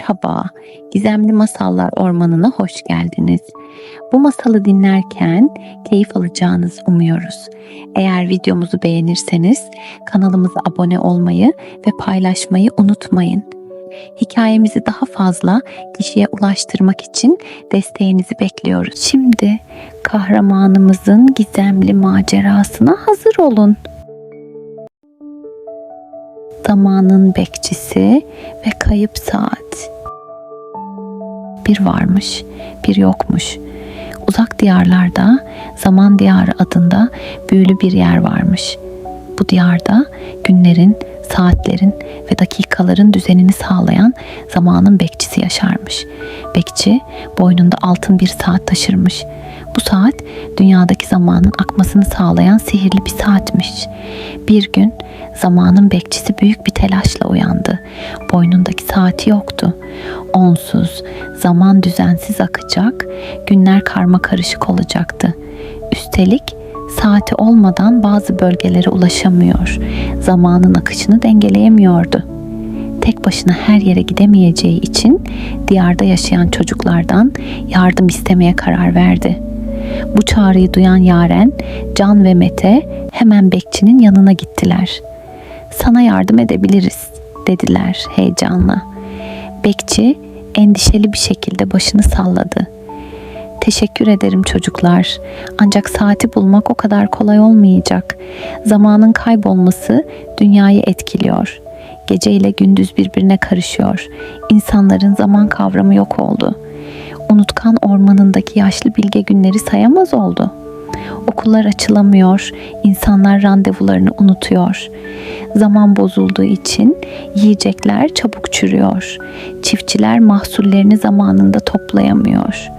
Merhaba, Gizemli Masallar Ormanı'na hoş geldiniz. Bu masalı dinlerken keyif alacağınızı umuyoruz. Eğer videomuzu beğenirseniz kanalımıza abone olmayı ve paylaşmayı unutmayın. Hikayemizi daha fazla kişiye ulaştırmak için desteğinizi bekliyoruz. Şimdi kahramanımızın gizemli macerasına hazır olun. Zamanın bekçisi ve kayıp saat. Bir varmış, bir yokmuş. Uzak diyarlarda Zaman Diyarı adında büyülü bir yer varmış. Bu diyarda günlerin, saatlerin ve dakikaların düzenini sağlayan zamanın bekçisi yaşarmış. Bekçi boynunda altın bir saat taşırmış. Bu saat dünyadaki zamanın akmasını sağlayan sihirli bir saatmiş. Bir gün zamanın bekçisi büyük bir telaşla uyandı. Boynundaki saati yoktu. Onsuz zaman düzensiz akacak, günler karma karışık olacaktı. Üstelik saati olmadan bazı bölgelere ulaşamıyor. Zamanın akışını dengeleyemiyordu. Tek başına her yere gidemeyeceği için diyarda yaşayan çocuklardan yardım istemeye karar verdi. Bu çağrıyı duyan Yaren, Can ve Mete hemen bekçinin yanına gittiler. Sana yardım edebiliriz dediler heyecanla. Bekçi endişeli bir şekilde başını salladı. Teşekkür ederim çocuklar. Ancak saati bulmak o kadar kolay olmayacak. Zamanın kaybolması dünyayı etkiliyor. Gece ile gündüz birbirine karışıyor. İnsanların zaman kavramı yok oldu. Unutkan ormanındaki yaşlı bilge günleri sayamaz oldu. Okullar açılamıyor, insanlar randevularını unutuyor. Zaman bozulduğu için yiyecekler çabuk çürüyor. Çiftçiler mahsullerini zamanında toplayamıyor.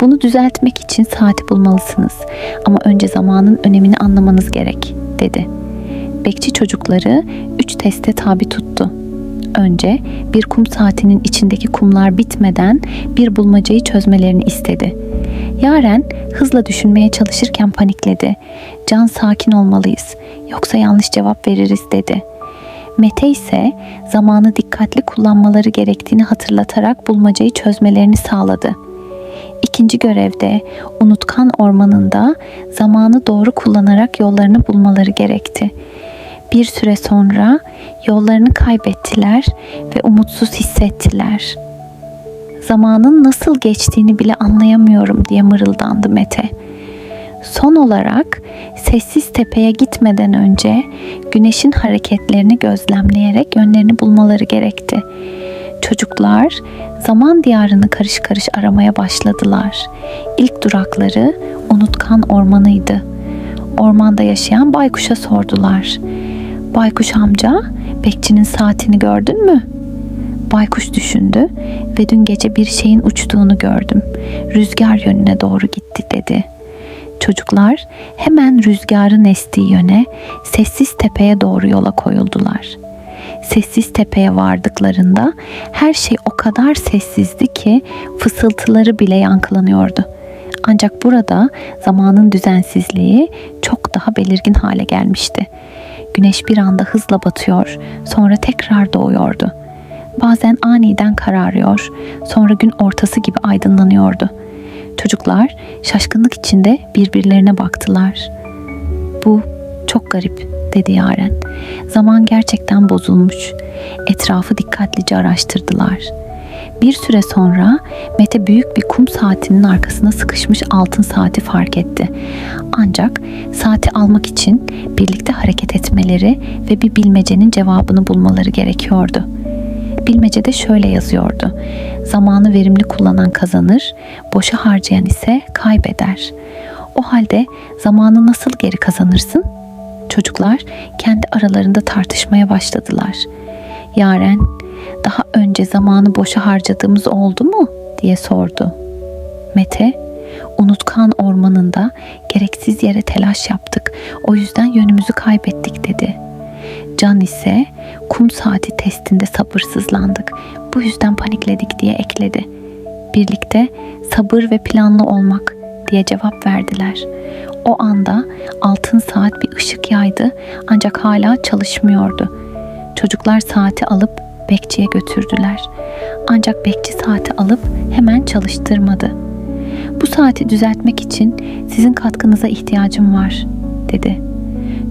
Bunu düzeltmek için saati bulmalısınız ama önce zamanın önemini anlamanız gerek, dedi. Bekçi çocukları üç teste tabi tuttu. Önce bir kum saatinin içindeki kumlar bitmeden bir bulmacayı çözmelerini istedi. Yaren hızla düşünmeye çalışırken panikledi. Can sakin olmalıyız yoksa yanlış cevap veririz dedi. Mete ise zamanı dikkatli kullanmaları gerektiğini hatırlatarak bulmacayı çözmelerini sağladı. İkinci görevde unutkan ormanında zamanı doğru kullanarak yollarını bulmaları gerekti. Bir süre sonra yollarını kaybettiler ve umutsuz hissettiler. Zamanın nasıl geçtiğini bile anlayamıyorum diye mırıldandı Mete. Son olarak sessiz tepeye gitmeden önce güneşin hareketlerini gözlemleyerek yönlerini bulmaları gerekti. Çocuklar zaman diyarını karış karış aramaya başladılar. İlk durakları unutkan ormanıydı. Ormanda yaşayan baykuşa sordular. Baykuş amca, bekçinin saatini gördün mü? Baykuş düşündü ve dün gece bir şeyin uçtuğunu gördüm. Rüzgar yönüne doğru gitti dedi. Çocuklar hemen rüzgarın estiği yöne sessiz tepeye doğru yola koyuldular. Sessiz tepeye vardıklarında her şey o kadar sessizdi ki fısıltıları bile yankılanıyordu. Ancak burada zamanın düzensizliği çok daha belirgin hale gelmişti. Güneş bir anda hızla batıyor, sonra tekrar doğuyordu. Aniden kararıyor, sonra gün ortası gibi aydınlanıyordu. Çocuklar şaşkınlık içinde birbirlerine baktılar. Bu çok garip dedi Yaren. Zaman gerçekten bozulmuş. Etrafı dikkatlice araştırdılar. Bir süre sonra Mete büyük bir kum saatinin arkasına sıkışmış altın saati fark etti. Ancak saati almak için birlikte hareket etmeleri ve bir bilmecenin cevabını bulmaları gerekiyordu. Bilmecede şöyle yazıyordu. Zamanı verimli kullanan kazanır, boşa harcayan ise kaybeder. O halde zamanı nasıl geri kazanırsın? Çocuklar kendi aralarında tartışmaya başladılar. Yaren, daha önce zamanı boşa harcadığımız oldu mu diye sordu. Mete, unutkan ormanında gereksiz yere telaş yaptık. O yüzden yönümüzü kaybettik dedi. Can ise kum saati testinde sabırsızlandık. Bu yüzden panikledik diye ekledi. Birlikte sabır ve planlı olmak diye cevap verdiler. O anda altın saat bir ışık yaydı ancak hala çalışmıyordu. Çocuklar saati alıp bekçiye götürdüler. Ancak bekçi saati alıp hemen çalıştırmadı. Bu saati düzeltmek için sizin katkınıza ihtiyacım var, dedi.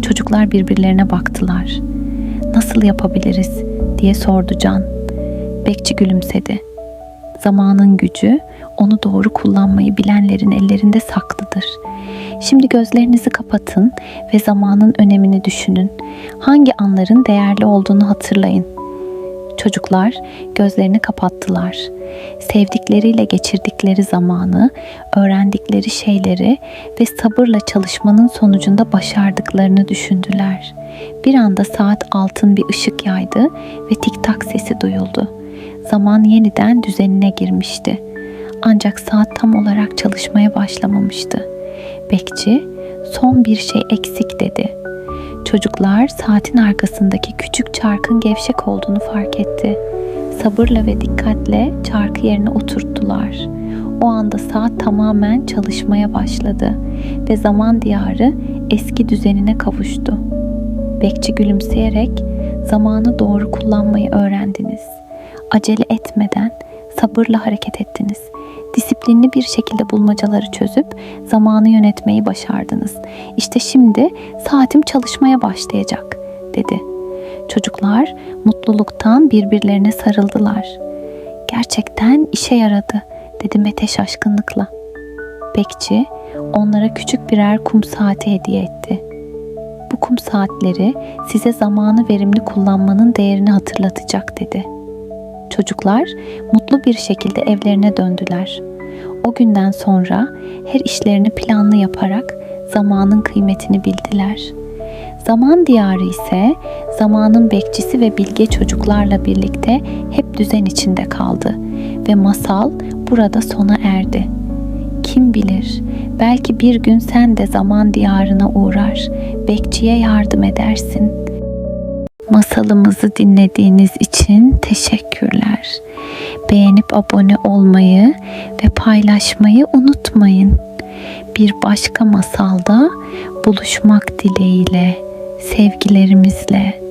Çocuklar birbirlerine baktılar. Nasıl yapabiliriz diye sordu Can. Bekçi gülümsedi. Zamanın gücü onu doğru kullanmayı bilenlerin ellerinde saklıdır. Şimdi gözlerinizi kapatın ve zamanın önemini düşünün. Hangi anların değerli olduğunu hatırlayın. Çocuklar gözlerini kapattılar. Sevdikleriyle geçirdikleri zamanı, öğrendikleri şeyleri ve sabırla çalışmanın sonucunda başardıklarını düşündüler. Bir anda saat altın bir ışık yaydı ve tik tak sesi duyuldu. Zaman yeniden düzenine girmişti. Ancak saat tam olarak çalışmaya başlamamıştı. Bekçi son bir şey eksik dedi. Çocuklar saatin arkasındaki küçük çarkın gevşek olduğunu fark etti. Sabırla ve dikkatle çarkı yerine oturttular. O anda saat tamamen çalışmaya başladı ve zaman diyarı eski düzenine kavuştu. Bekçi gülümseyerek zamanı doğru kullanmayı öğrendiniz. Acele etmeden sabırla hareket ettiniz. Disiplinli bir şekilde bulmacaları çözüp zamanı yönetmeyi başardınız. İşte şimdi saatim çalışmaya başlayacak, dedi. Çocuklar mutluluktan birbirlerine sarıldılar. Gerçekten işe yaradı, dedi Mete şaşkınlıkla. Bekçi onlara küçük birer kum saati hediye etti. Bu kum saatleri size zamanı verimli kullanmanın değerini hatırlatacak dedi. Çocuklar mutlu bir şekilde evlerine döndüler. O günden sonra her işlerini planlı yaparak zamanın kıymetini bildiler. Zaman diyarı ise zamanın bekçisi ve bilge çocuklarla birlikte hep düzen içinde kaldı ve masal burada sona erdi. Kim bilir belki bir gün sen de zaman diyarına uğrar, bekçiye yardım edersin. Masalımızı dinlediğiniz için teşekkürler. Abone olmayı ve paylaşmayı unutmayın. Bir başka masalda buluşmak dileğiyle, sevgilerimizle.